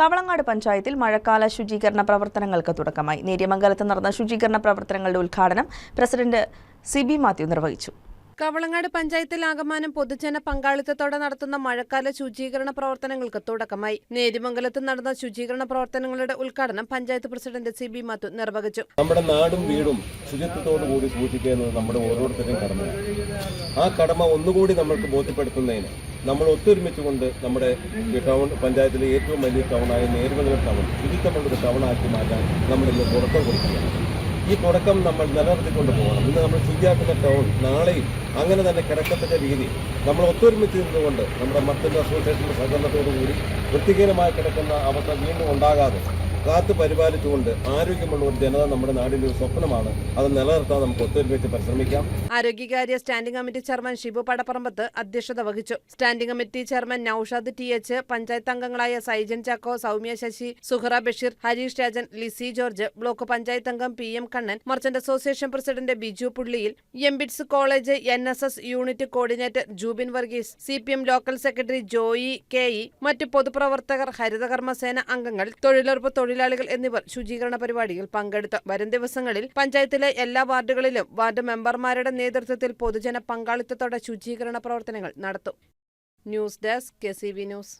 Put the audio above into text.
കവളങ്ങാട് പഞ്ചായത്തിൽ മഴക്കാല ശുചീകരണ പ്രവർത്തനങ്ങൾക്ക് തുടക്കമായി. നേര്യമംഗലത്ത് നടന്ന ശുചീകരണ പ്രവർത്തനങ്ങളുടെ ഉദ്ഘാടനം പ്രസിഡന്റ് സി ബി മാത്യു നിർവഹിച്ചു. കവളങ്ങാട് പഞ്ചായത്തിൽ ആകമാനം പൊതുജന പങ്കാളിത്തത്തോടെ നടത്തുന്ന മഴക്കാല ശുചീകരണ പ്രവർത്തനങ്ങൾക്ക് തുടക്കമായി. നേരിമംഗലത്ത് നടന്ന ശുചീകരണ പ്രവർത്തനങ്ങളുടെ ഉദ്ഘാടനം panchayat president C B Mathu നിർവഹിച്ചു. നമ്മുടെ നാടും വീടും ശുചിത്വത്തോടു കൂടി നമ്മുടെ ഓരോരുത്തരുടെയും കടമയാണ് ആ കടമ ഒന്നുകൂടി നമ്മൾക്ക് ബോധ്യപ്പെടുത്തുന്നതിന് നമ്മൾ ഒത്തൊരുമിച്ചുകൊണ്ട് നമ്മുടെ ടൗൺ പഞ്ചായത്തിലെ ഏറ്റവും വലിയ ടൗണായ നേരിമംഗലം ടൗൺ ശുചിത്വമുള്ളൊരു ടൗണാക്കി മാറ്റാൻ ഇന്ന് തുടക്കം കൊടുക്കുകയാണ് ഈ തുടക്കം നമ്മൾ നിലനിർത്തിക്കൊണ്ട് പോകണം ഇന്ന് നമ്മൾ ശുചിയാക്കുന്ന ടൗൺ നാളെയും അങ്ങനെ തന്നെ കിടക്കത്തിന്റെ രീതി. നമ്മൾ ഒത്തൊരുമിച്ച് നിന്നുകൊണ്ട് നമ്മുടെ മറ്റൊരു അസോസിയേഷന്റെ സഹകരണത്തോടു കൂടി വൃത്തിഹീനമായി കിടക്കുന്ന അവസ്ഥ വീണ്ടും ഉണ്ടാകാതെ കാത്തു പരിപാലിച്ചുകൊണ്ട് ആരോഗ്യമുള്ള ഒരു ജനത നമ്മുടെ നാടിന്റെ ഒരു സ്വപ്നമാണ്. അത് നിലനിർത്താൻ നമുക്ക് ഒത്തൊരുമിച്ച് പരിശ്രമിക്കാം. ആരോഗ്യകാര്യ standing committee chairman Shibu Padapparambath അധ്യക്ഷത വഹിച്ചു. Standing committee chairman Naushad T H panchayat അംഗങ്ങളായ സൈജൻ ചാക്കോ സൗമ്യ ശശി സുഹറ ബഷീർ ഹരീഷ് രാജൻ ലിസി ജോർജ് ബ്ലോക്ക് പഞ്ചായത്ത് അംഗം P M Kannan merchant association president Biju Pulliyil MBITS college N S S unit coordinator Jubin Varghese C P M local secretary Joy K E മറ്റ് പൊതുപ്രവർത്തകർ ഹരിതകർമ്മസേന അംഗങ്ങൾ തൊഴിലുറപ്പ് തൊഴിലാളികൾ എന്നിവർ ശുചീകരണ പരിപാടിയിൽ പങ്കെടുത്തു വരും ദിവസങ്ങളിൽ പഞ്ചായത്തിലെ എല്ലാ വാർഡുകളിലും വാർഡ് മെമ്പർമാരുടെ നേതൃത്വത്തിൽ പൊതുജന പങ്കാളിത്തത്തോടെ ശുചീകരണ പ്രവർത്തനങ്ങൾ നടത്തും. News desk K news.